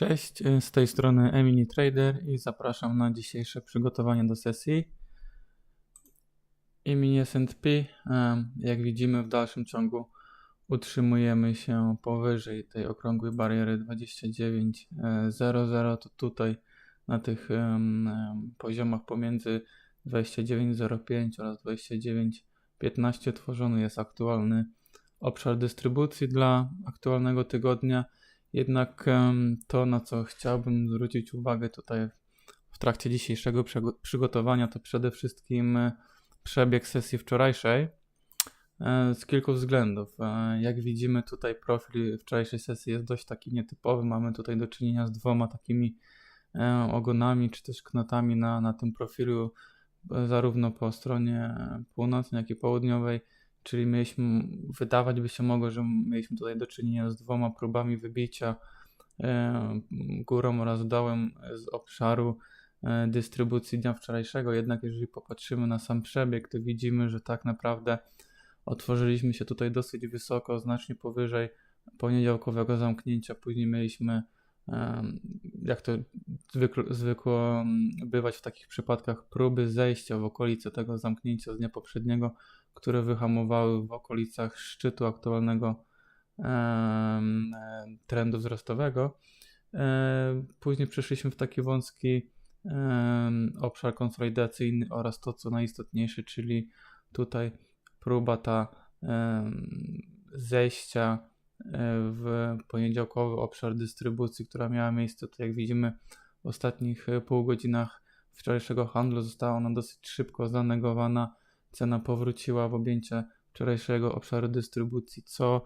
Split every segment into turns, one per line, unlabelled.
Cześć, y, z tej strony Emini Trader i zapraszam na dzisiejsze przygotowanie do sesji. I mini S&P, jak widzimy w dalszym ciągu utrzymujemy się powyżej tej okrągłej bariery 29.00, to tutaj na tych poziomach pomiędzy 29.05 oraz 29.15 tworzony jest aktualny obszar dystrybucji dla aktualnego tygodnia. Jednak to, na co chciałbym zwrócić uwagę tutaj w trakcie dzisiejszego przygotowania, to przede wszystkim e, przebieg sesji wczorajszej e, z kilku względów. E, Jak widzimy, tutaj profil wczorajszej sesji jest dość taki nietypowy. Mamy tutaj do czynienia z dwoma takimi ogonami czy też knotami na, na tym profilu, zarówno po stronie północnej, jak i południowej. Czyli mieliśmy, wydawać by się mogło, że mieliśmy tutaj do czynienia z dwoma próbami wybicia e, górą oraz dołem z obszaru e, dystrybucji dnia wczorajszego. Jednak jeżeli popatrzymy na sam przebieg, to widzimy, że tak naprawdę otworzyliśmy się tutaj dosyć wysoko, znacznie powyżej poniedziałkowego zamknięcia. Później mieliśmy, em, jak to zwykło mm, bywać w takich przypadkach, próby zejścia w okolice tego zamknięcia z dnia poprzedniego, które wyhamowały w okolicach szczytu aktualnego trendu wzrostowego. E, Później przeszliśmy w taki wąski obszar konsolidacyjny oraz to, co najistotniejsze, czyli tutaj próba ta zejścia e, w poniedziałkowy obszar dystrybucji, która miała miejsce, to jak widzimy w ostatnich e, pół godzinach wczorajszego handlu została ona dosyć szybko zanegowana. Cena powróciła w objęcie wczorajszego obszaru dystrybucji, co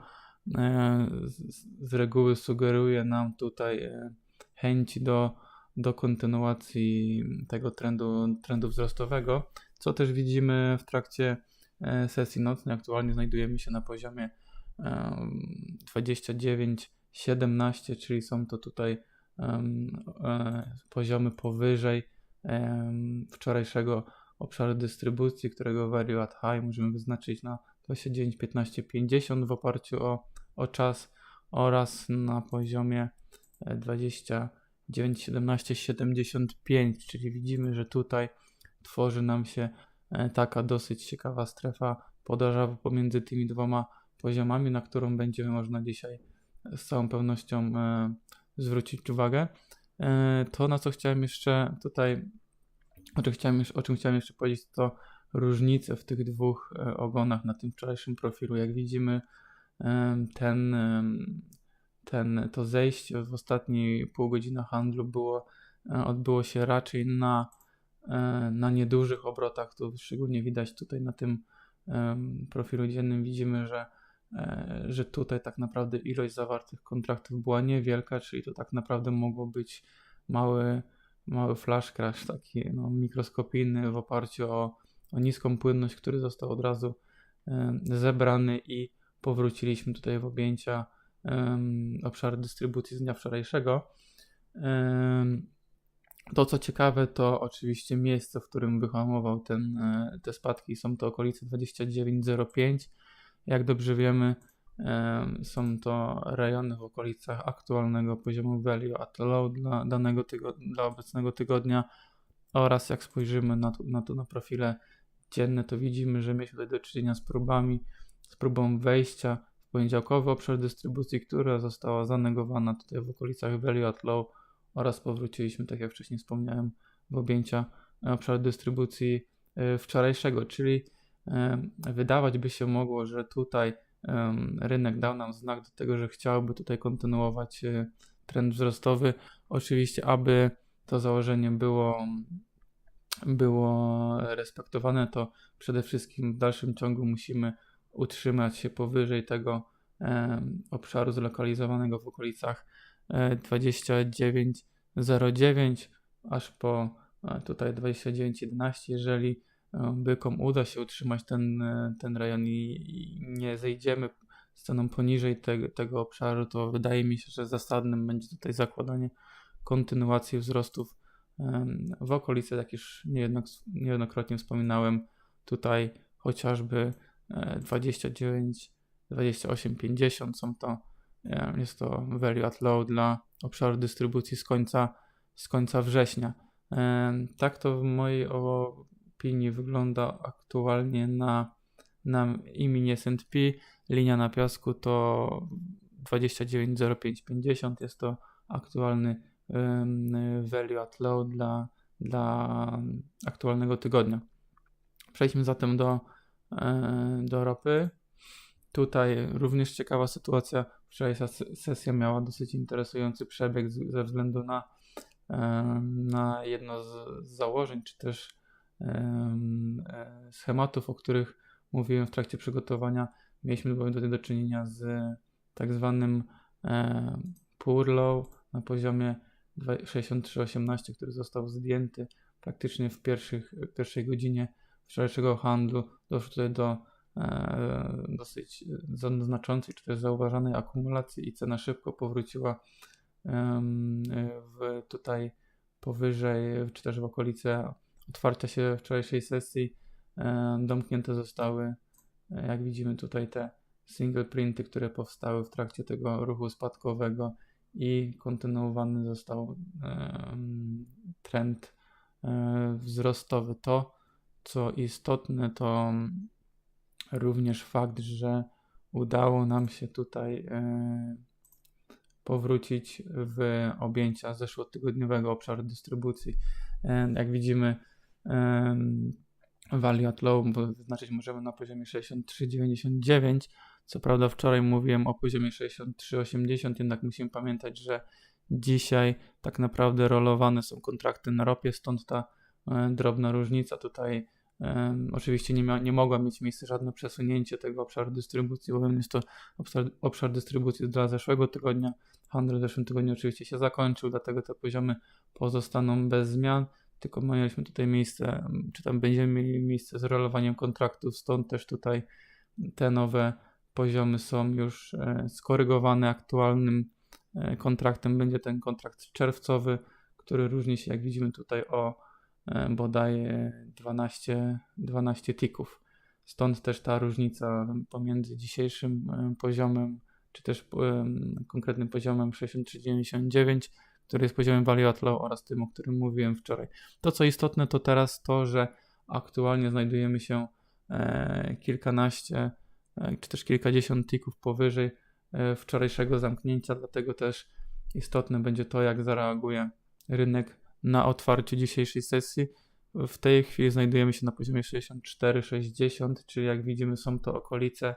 e, z, reguły sugeruje nam tutaj e, chęć do, do kontynuacji tego trendu, trendu wzrostowego, co też widzimy w trakcie e, sesji nocnej. Aktualnie znajdujemy się na poziomie em, 29,17, czyli są to tutaj poziomy powyżej wczorajszego obszaru dystrybucji, którego value at high możemy wyznaczyć na 29,15,50 w oparciu o, o czas oraz na poziomie e, 29,17,75, czyli widzimy, że tutaj tworzy nam się e, taka dosyć ciekawa strefa podażowa pomiędzy tymi dwoma poziomami, na którą będzie można dzisiaj z całą pewnością e, zwrócić uwagę. E, To, na co chciałem jeszcze tutaj, o czym chciałem, czym chciałem jeszcze powiedzieć, to różnice w tych dwóch e, ogonach na tym wczorajszym profilu. Jak widzimy, ten, ten, to zejście w ostatniej pół godziny handlu było, e, odbyło się raczej na, e, na niedużych obrotach. To szczególnie widać tutaj na tym profilu dziennym. Widzimy, że, że tutaj tak naprawdę ilość zawartych kontraktów była niewielka, czyli to tak naprawdę mogło być mały, mały flash crash, taki no, mikroskopijny w oparciu o, o niską płynność, który został od razu zebrany i powróciliśmy tutaj w objęcia obszaru dystrybucji z dnia wczorajszego. To, co ciekawe, to oczywiście miejsce, w którym wyhamował ten, e, te spadki. Są to okolice 29,05. Jak dobrze wiemy, em, są to rejony w okolicach aktualnego poziomu value at low dla danego tygo- dla obecnego tygodnia oraz jak spojrzymy na to, na to na profile dzienne, to widzimy, że mieliśmy tutaj do czynienia z próbami, z próbą wejścia w poniedziałkowy obszar dystrybucji, która została zanegowana tutaj w okolicach value at low oraz powróciliśmy, tak jak wcześniej wspomniałem, w objęcia e, obszaru dystrybucji e, wczorajszego, czyli e, wydawać by się mogło, że tutaj rynek dał nam znak do tego, że chciałby tutaj kontynuować e, trend wzrostowy. Oczywiście, aby to założenie było, było respektowane, to przede wszystkim w dalszym ciągu musimy utrzymać się powyżej tego obszaru zlokalizowanego w okolicach e, 29,09 aż po e, tutaj 29,11. Jeżeli e, bykom uda się utrzymać ten, e, ten rejon i, nie zejdziemy ceną poniżej te, tego obszaru, to wydaje mi się, że zasadnym będzie tutaj zakładanie kontynuacji wzrostów w okolicy, jak już niejednok, niejednokrotnie wspominałem, tutaj chociażby e, 29, 28, 50 są to e, jest to value at low dla obszaru dystrybucji z końca, z końca września. Tak to w mojej opinii wygląda aktualnie na, na imię S&P. Linia na piasku to 29,0550 jest to aktualny value at low dla, dla aktualnego tygodnia. Przejdźmy zatem do, do ropy. Tutaj również ciekawa sytuacja. Wczorajsza sesja miała dosyć interesujący przebieg ze względu na, na jedno z założeń, czy też schematów, o których mówiłem w trakcie przygotowania. Mieliśmy bowiem tutaj do czynienia z tak zwanym e, low na poziomie 63,18, który został zdjęty praktycznie w pierwszych, pierwszej godzinie wczorajszego handlu. Doszło tutaj do e, dosyć znaczącej, czy też zauważanej akumulacji i cena szybko powróciła e, w, tutaj powyżej, czy też w okolice otwarcia się wczorajszej sesji. E, domknięte zostały, e, jak widzimy tutaj te single printy, które powstały w trakcie tego ruchu spadkowego i kontynuowany został trend e, wzrostowy. To, co istotne, to również fakt, że udało nam się tutaj powrócić w objęcia zeszłotygodniowego obszaru dystrybucji. Jak widzimy, value at low wyznaczyć możemy na poziomie 63,99 co prawda wczoraj mówiłem o poziomie 63,80, jednak musimy pamiętać, że dzisiaj tak naprawdę rolowane są kontrakty na ropie, stąd ta e, drobna różnica. Tutaj oczywiście nie, nie mogła mieć miejsca żadne przesunięcie tego obszaru dystrybucji, bowiem jest to obszar, obszar dystrybucji dla zeszłego tygodnia. Handel w zeszłym tygodniu oczywiście się zakończył, dlatego te poziomy pozostaną bez zmian tylko mieliśmy tutaj miejsce, czy tam będziemy mieli miejsce z rolowaniem kontraktów, stąd też tutaj te nowe poziomy są już e, skorygowane aktualnym e, kontraktem. Będzie ten kontrakt czerwcowy, który różni się, jak widzimy tutaj, o e, bodaj 12, 12 tików. Stąd też ta różnica pomiędzy dzisiejszym poziomem, czy też konkretnym poziomem 63,99, który jest poziomem value at low oraz tym, o którym mówiłem wczoraj. To, co istotne, to teraz to, że aktualnie znajdujemy się kilkanaście E, czy też kilkadziesiąt tików powyżej e, wczorajszego zamknięcia, dlatego też istotne będzie to, jak zareaguje rynek na otwarciu dzisiejszej sesji. W tej chwili znajdujemy się na poziomie 64-60, czyli jak widzimy są to okolice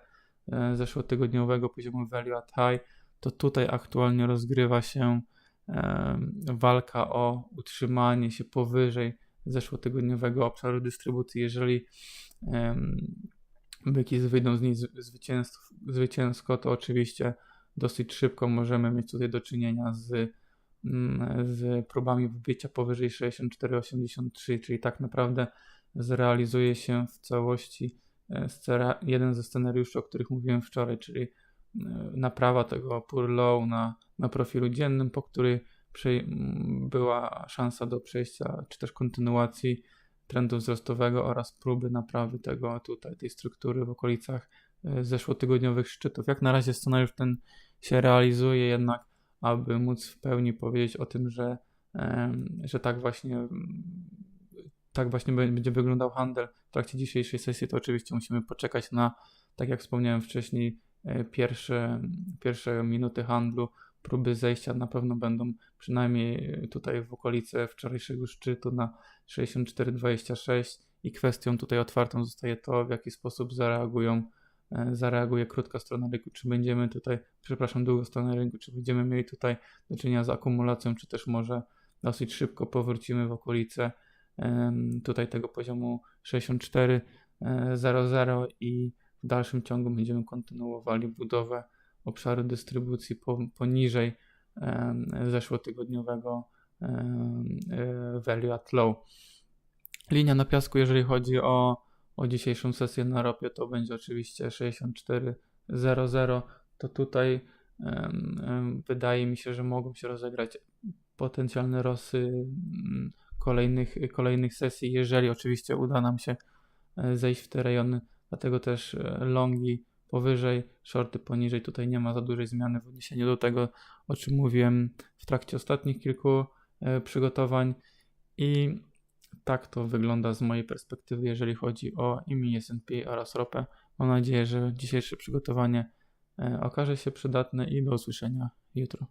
e, zeszłotygodniowego poziomu value at high, to tutaj aktualnie rozgrywa się walka o utrzymanie się powyżej zeszłotygodniowego obszaru dystrybucji. Jeżeli byki wyjdą z niej zwycięsko, to oczywiście dosyć szybko możemy mieć tutaj do czynienia z, mm, z próbami wbicia powyżej 64,83, czyli tak naprawdę zrealizuje się w całości e, jeden ze scenariuszy, o których mówiłem wczoraj, czyli naprawa tego poor low na, na profilu dziennym, po której była szansa do przejścia, czy też kontynuacji trendu wzrostowego oraz próby naprawy tego tutaj, tej struktury w okolicach e, zeszłotygodniowych szczytów. Jak na razie scenariusz ten się realizuje, jednak aby móc w pełni powiedzieć o tym, że, że tak właśnie tak właśnie będzie wyglądał handel w trakcie dzisiejszej sesji, to oczywiście musimy poczekać na, tak jak wspomniałem wcześniej, e, pierwsze, pierwsze minuty handlu, próby zejścia na pewno będą przynajmniej tutaj w okolicy wczorajszego szczytu na 64,26 i kwestią tutaj otwartą zostaje to, w jaki sposób zareagują, e, zareaguje krótka strona rynku, czy będziemy tutaj, przepraszam, długa strona rynku, czy będziemy mieli tutaj do czynienia z akumulacją, czy też może dosyć szybko powrócimy w okolice tutaj tego poziomu 64,00 e, i w dalszym ciągu będziemy kontynuowali budowę obszaru dystrybucji poniżej zeszłotygodniowego value at low. Linia na piasku, jeżeli chodzi o, o dzisiejszą sesję na ropie, to będzie oczywiście 64.00. To tutaj wydaje mi się, że mogą się rozegrać potencjalne rosy mm, kolejnych, kolejnych sesji, jeżeli oczywiście uda nam się e, zejść w te rejony. Dlatego też e, longi powyżej, shorty poniżej. Tutaj nie ma za dużej zmiany w odniesieniu do tego, o czym mówiłem w trakcie ostatnich kilku e, przygotowań. I tak to wygląda z mojej perspektywy, jeżeli chodzi o IMI, S&P oraz ropę. Mam nadzieję, że dzisiejsze przygotowanie e, okaże się przydatne i do usłyszenia jutro.